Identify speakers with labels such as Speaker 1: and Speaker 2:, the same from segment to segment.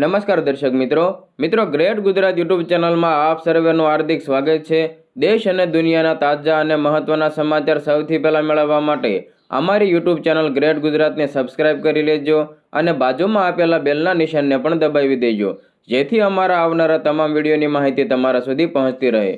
Speaker 1: નમસ્કાર દર્શક મિત્રો. મિત્રો, ગ્રેટ ગુજરાત યુટ્યુબ ચેનલમાં આપ સર્વેનું હાર્દિક સ્વાગત છે. દેશ અને દુનિયાના તાજા અને મહત્વના સમાચાર સૌથી પહેલાં મેળવવા માટે અમારી યુટ્યુબ ચેનલ ગ્રેટ ગુજરાતને સબસ્ક્રાઇબ કરી લેજો અને બાજુમાં આપેલા બેલના નિશાનને પણ દબાવી દેજો. જેથી અમારા આવનારા તમામ વિડીયોની માહિતી તમારા સુધી પહોંચતી રહે.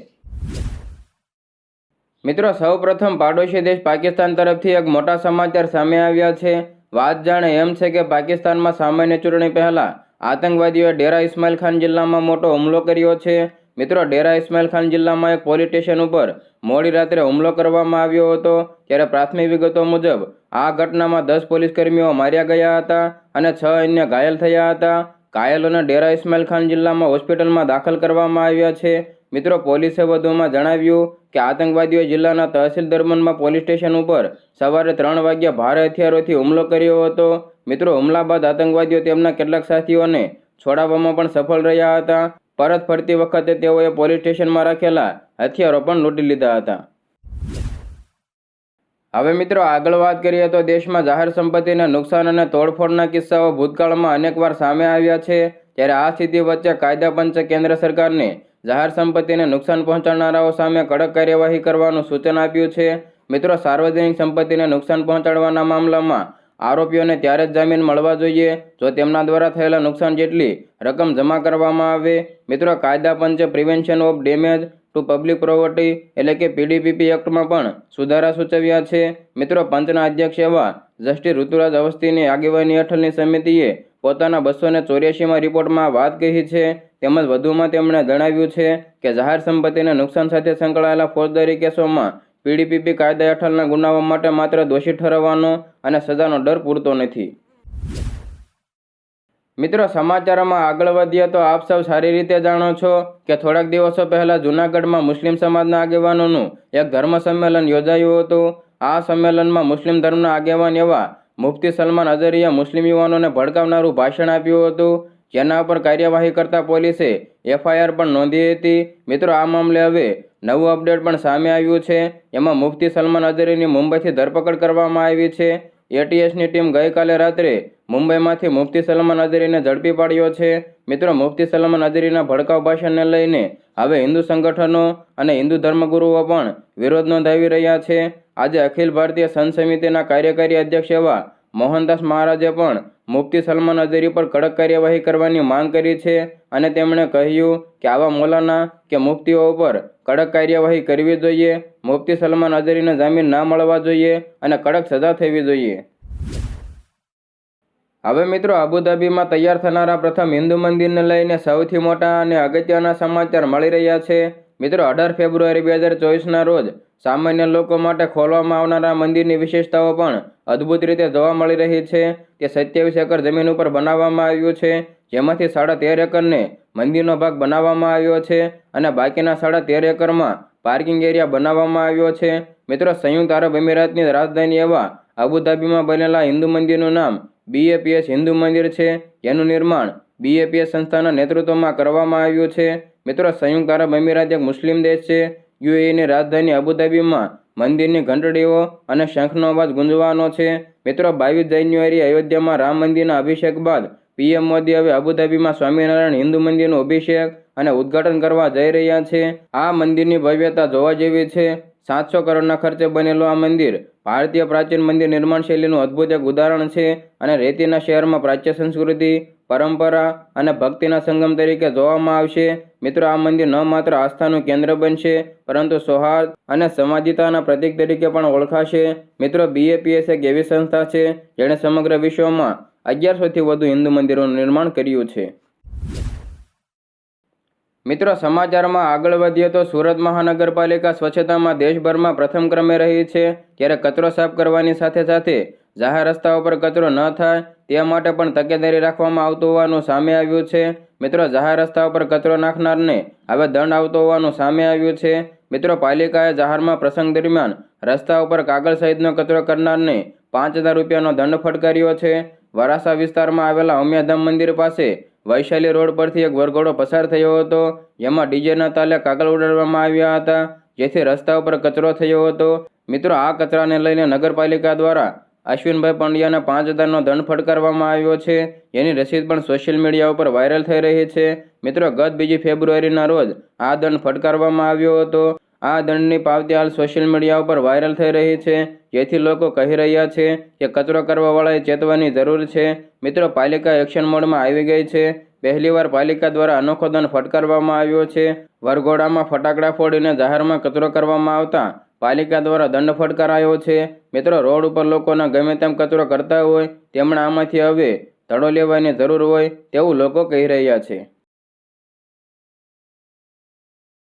Speaker 1: મિત્રો, સૌપ્રથમ પાડોશી દેશ પાકિસ્તાન તરફથી એક મોટા સમાચાર સામે આવ્યા છે. વાત જાણે એમ છે કે પાકિસ્તાનમાં સામાન્ય ચૂંટણી પહેલા આતંકવાદીઓએ ડેરા ઇસ્માઇલ ખાન જિલ્લામાં મોટો હુમલો કર્યો છે. મિત્રો, ડેરા ઇસ્માઇલ ખાન જિલ્લામાં એક પોલીસ સ્ટેશન ઉપર મોડી રાત્રે હુમલો કરવામાં આવ્યો હતો. ત્યારે પ્રાથમિક વિગતો મુજબ, આ ઘટનામાં દસ પોલીસકર્મીઓ માર્યા ગયા હતા અને છ અન્ય ઘાયલ થયા હતા. ઘાયલોને ડેરા ઇસ્માઇલ ખાન જિલ્લામાં હોસ્પિટલમાં દાખલ કરવામાં આવ્યા છે. મિત્રો પોલીસે વધુમાં જણાવ્યું કે આતંકવાદીઓએ જિલ્લાના તહસીલ દરબાનમાં પોલીસ સ્ટેશન ઉપર સવારે ત્રણ વાગ્યા ભારે હથિયારોથી હુમલો કર્યો હતો. મિત્રો, હુમલા બાદ આતંકવાદીઓ તેમના કેટલાક સાથીઓને છોડાવવામાં પણ સફળ રહ્યા હતા. પરત ફરતી વખતે તેઓએ પોલીસ સ્ટેશનમાં રાખેલા હથિયારો પણ લૂંટી લીધા હતા. હવે મિત્રો, આગળ વાત કરીએ તો દેશમાં જાહેર સંપત્તિને નુકસાન અને તોડફોડના કિસ્સાઓ ભૂતકાળમાં અનેકવાર સામે આવ્યા છે. ત્યારે આ સ્થિતિ વચ્ચે કાયદા પંચે કેન્દ્ર સરકારને જાહેર સંપત્તિને નુકસાન પહોંચાડનારાઓ સામે કડક કાર્યવાહી કરવાનું સૂચન આપ્યું છે. મિત્રો, સાર્વજનિક સંપત્તિને નુકસાન પહોંચાડવાના મામલામાં આરોપીઓને ત્યારે જ જામીન મળવા જોઈએ, જો તેમના દ્વારા થયેલા નુકસાન જેટલી રકમ જમા કરવામાં આવે. મિત્રો, કાયદા પંચે prevention of damage to public property એટલે કે પીડીપીપી એક્ટમાં પણ સુધારા સૂચવ્યા છે. મિત્રો, પંચના અધ્યક્ષ એવા જસ્ટિસ ઋતુરાજ અવસ્થીની આગેવાની હેઠળની સમિતિએ પોતાના બસો ને ચોર્યાસીમાં રિપોર્ટમાં વાત કહી છે. તેમજ વધુમાં તેમણે જણાવ્યું છે કે જાહેર સંપત્તિને નુકસાન સાથે સંકળાયેલા ફોજદારી કેસોમાં પીડીપીપી કાયદા હેઠળના ગુનાઓ માટે માત્ર દોષી ઠરવવાનો અને સજાનો ડર પૂરતો નથી. મિત્રો, સમાચારોમાં આગળ વધીએ તો આપ સૌ સારી રીતે જાણો છો કે થોડાક દિવસો પહેલા જૂનાગઢમાં મુસ્લિમ સમાજના આગેવાનોનું એક ધર્મ સંમેલન યોજાયું હતું. આ સંમેલનમાં મુસ્લિમ ધર્મના આગેવાન એવા મુફ્તી સલમાન અઝરીએ મુસ્લિમ યુવાનોને ભડકાવનારું ભાષણ આપ્યું હતું. જેના પર કાર્યવાહી કરતા પોલીસે એફઆઈઆર પણ નોંધી હતી. મિત્રો, આ મામલે હવે નવું અપડેટ પણ સામે આવ્યું છે. એમાં મુફ્તી સલમાન અઝરીની મુંબઈથી ધરપકડ કરવામાં આવી છે. એટીએસની ટીમ ગઈકાલે રાત્રે મુંબઈમાંથી મુફ્તી સલમાન અઝરીને ઝડપી પાડ્યો છે. મિત્રો, મુફતી સલમાન અઝરીના ભડકાઉ ભાષણને લઈને હવે હિન્દુ સંગઠનો અને હિન્દુ ધર્મગુરુઓ પણ વિરોધ નોંધાવી રહ્યા છે. આજે અખિલ ભારતીય સંત સમિતિના કાર્યકારી અધ્યક્ષ એવા મોહનદાસ મહારાજે પણ મુફ્તી સલમાન અઝરી પર કડક કાર્યવાહી કરવાની માંગ કરી છે અને તેમણે કહ્યું કે આવા મોલાના કે મુફ્તીઓ ઉપર કડક કાર્યવાહી કરવી જોઈએ, મુફ્તી સલમાન અઝરીને જામીન ના મળવા જોઈએ અને કડક સજા થવી જોઈએ. હવે મિત્રો અબુધાબીમાં તૈયાર થનારા પ્રથમ હિન્દુ મંદિરને લઈને સૌથી મોટા અને અગત્યના સમાચાર મળી રહ્યા છે. મિત્રો, અઢાર ફેબ્રુઆરી બે હજાર ચોવીસના રોજ સામાન્ય લોકો માટે ખોલવામાં આવનારા મંદિરની વિશેષતાઓ પણ અદ્ભુત રીતે જોવા મળી રહી છે તે સત્યાવીસ એકર જમીન ઉપર બનાવવામાં આવ્યું છે, જેમાંથી સાડા તેર એકરને મંદિરનો ભાગ બનાવવામાં આવ્યો છે અને બાકીના સાડા તેર એકરમાં પાર્કિંગ એરિયા બનાવવામાં આવ્યો છે. મિત્રો, સંયુક્ત આરબ અમીરાતની રાજધાની એવા અબુધાબીમાં બનેલા હિન્દુ મંદિરનું નામ બીએપીએસ હિન્દુ મંદિર છે. જેનું નિર્માણ બીએપીએસ સંસ્થાના નેતૃત્વમાં કરવામાં આવ્યું છે. મિત્રો, સંયુક્ત આરબ અમીરાત એક મુસ્લિમ દેશ છે. યુએઈની રાજધાની અબુધાબીમાં મંદિરની ઘંટડીઓ અને શંખનો અવાજ ગુંજવાનો છે. મિત્રો, બાવીસ જાન્યુઆરી અયોધ્યામાં રામ મંદિરના અભિષેક બાદ પીએમ મોદી હવે અબુધાબીમાં સ્વામિનારાયણ હિન્દુ મંદિરનું અભિષેક અને ઉદ્ઘાટન કરવા જઈ રહ્યા છે. આ મંદિરની ભવ્યતા જોવા જેવી છે. સાતસો કરોડના ખર્ચે બનેલું આ મંદિર ભારતીય પ્રાચીન મંદિર નિર્માણ શૈલીનું અદ્ભુત એક ઉદાહરણ છે અને રેતીના શહેરમાં પ્રાચ્ય સંસ્કૃતિ, પરંપરા અને ભક્તિના સંગમ તરીકે જોવામાં આવશે. મિત્રો, આ મંદિર ન માત્ર આસ્થાનું કેન્દ્ર બનશે, પરંતુ સૌહાર્દ અને સમાજિતાના પ્રતીક તરીકે પણ ઓળખાશે. મિત્રો બીએપીએસ એક એવી સંસ્થા છે જેણે સમગ્ર વિશ્વમાં અગિયારસોથી વધુ હિન્દુ મંદિરોનું નિર્માણ કર્યું છે. મિત્રો, સમાચારમાં આગળ વધીએ તો સુરત મહાનગરપાલિકા સ્વચ્છતામાં દેશભરમાં પ્રથમ ક્રમે રહી છે. ત્યારે કચરો સાફ કરવાની સાથે સાથે જાહેર રસ્તાઓ પર કચરો ન થાય તે માટે પણ તકેદારી રાખવામાં આવતું હોવાનું સામે આવ્યું છે. મિત્રો, જાહેર રસ્તાઓ પર કચરો નાખનારને હવે દંડ આવતો હોવાનું સામે આવ્યું છે. મિત્રો, પાલિકાએ જાહેરમાં પ્રસંગ દરમિયાન રસ્તા ઉપર કાગળ સહિતનો કચરો કરનારને પાંચ હજાર રૂપિયાનો દંડ ફટકાર્યો છે. વરાસા વિસ્તારમાં આવેલા અમ્યાધામ મંદિર પાસે વૈશાલી રોડ પરથી એક વરઘોડો પસાર થયો હતો. જેમાં ડીજેના તાલે કાગળ ઉડાડવામાં આવ્યા હતા. જેથી રસ્તા ઉપર કચરો થયો હતો. મિત્રો, આ કચરાને લઈને નગરપાલિકા દ્વારા અશ્વિનભાઈ પંડ્યાને પાંચ હજારનો દંડ ફટકારવામાં આવ્યો છે. એની રસીદ પણ સોશિયલ મીડિયા ઉપર વાયરલ થઈ રહી છે. મિત્રો, ગત બીજી ફેબ્રુઆરીના રોજ આ દંડ ફટકારવામાં આવ્યો હતો. આ દંડની પાવતી હાલ સોશિયલ મીડિયા ઉપર વાયરલ થઈ રહી છે. જેથી લોકો કહી રહ્યા છે કે કચરો કરવાવાળાએ ચેતવાની જરૂર છે. મિત્રો, પાલિકા એક્શન મોડમાં આવી ગઈ છે. પહેલીવાર પાલિકા દ્વારા અનોખો દંડ ફટકારવામાં આવ્યો છે. વરઘોડામાં ફટાકડા ફોડીને જાહેરમાં કચરો કરવામાં આવતા પાલિકા દ્વારા દંડ ફટકારાયો છે. મિત્રો, રોડ ઉપર લોકોના ગમે તેમ કચરો કરતા હોય, તેમણે આમાંથી હવે ધડો લેવાની જરૂર હોય તેવું લોકો કહી રહ્યા છે.